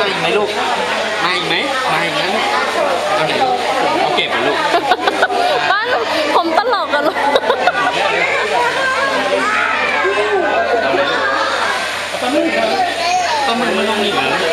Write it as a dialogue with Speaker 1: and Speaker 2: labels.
Speaker 1: มาอีกไหมลูก มาอีกไหมมาอีกนั้นเอาไหนเอาเก็บไปลูก
Speaker 2: บ้านผมตลกอะลูกเอาไหนลูก
Speaker 1: ปลาหมึกปลาหมึกมันลงอีกเหรอ